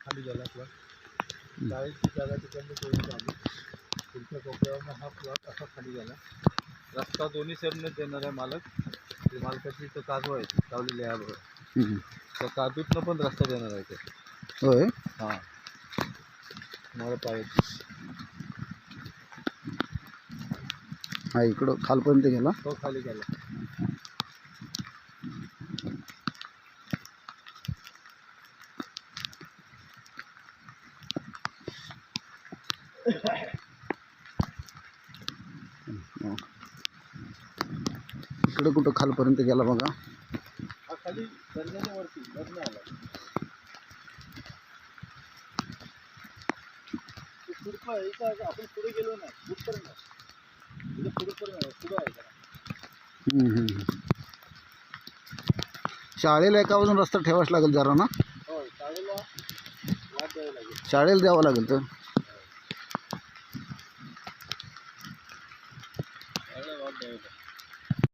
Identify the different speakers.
Speaker 1: खाली गेला प्लॉट जागा तिकडनं करून आली पुढच्या कोपऱ्यावरनं हा प्लॉट असा खाली गेला रस्ता दोन्ही देणार आहे मालक। ते मालकाची तो काजू आहे लावलेली आहे बरोबर
Speaker 2: हम्म.
Speaker 1: त्या काजूतनं पण रस्ता देणार आहे ते
Speaker 2: होय
Speaker 1: हाँ। मला पाहिजे
Speaker 2: हा। इकडं खालपर्यंत गेला
Speaker 1: तो खाली गेला
Speaker 2: इकडं कुठं खालपर्यंत गेला बघा.
Speaker 1: खाली आपण पुढे गेलो पुढे पुढं आहे.
Speaker 2: शाळेला एका बाजून रस्ता ठेवाच लागेल जरा ना?
Speaker 1: शाळेला द्यावं लागेल
Speaker 2: तर? какая-то.